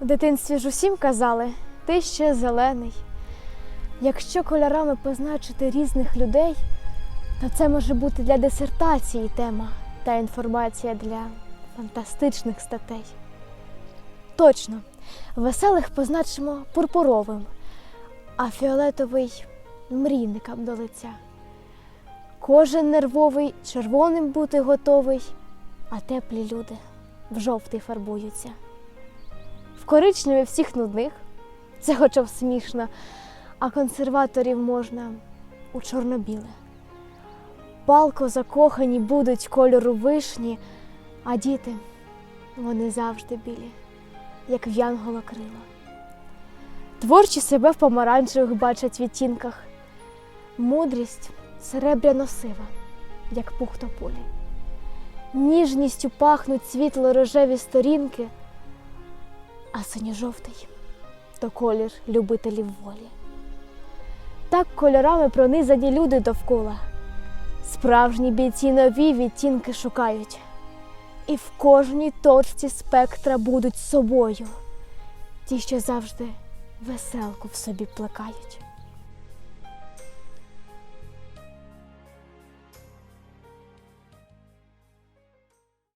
В дитинстві ж усім казали, ти ще зелений. Якщо кольорами позначити різних людей, то це може бути для дисертації тема та інформація для фантастичних статей. Точно, веселих позначимо пурпуровим, а фіолетовий мрійникам до лиця. Кожен нервовий червоним бути готовий, а теплі люди в жовтий фарбуються. В коричневі всіх нудних, це хоча б смішно, а консерваторів можна у чорно-біле. Палко закохані будуть кольору вишні, а діти вони завжди білі, як в янгола крила. Творчі себе в помаранчевих бачать відтінках, мудрість серебряно-сива, як пух тополі. Ніжністю пахнуть світло-рожеві сторінки, а синьо-жовтий то колір любителів волі. Так кольорами пронизані люди довкола. Справжні бійці нові відтінки шукають, і в кожній точці спектра будуть собою, ті, що завжди веселку в собі плекають.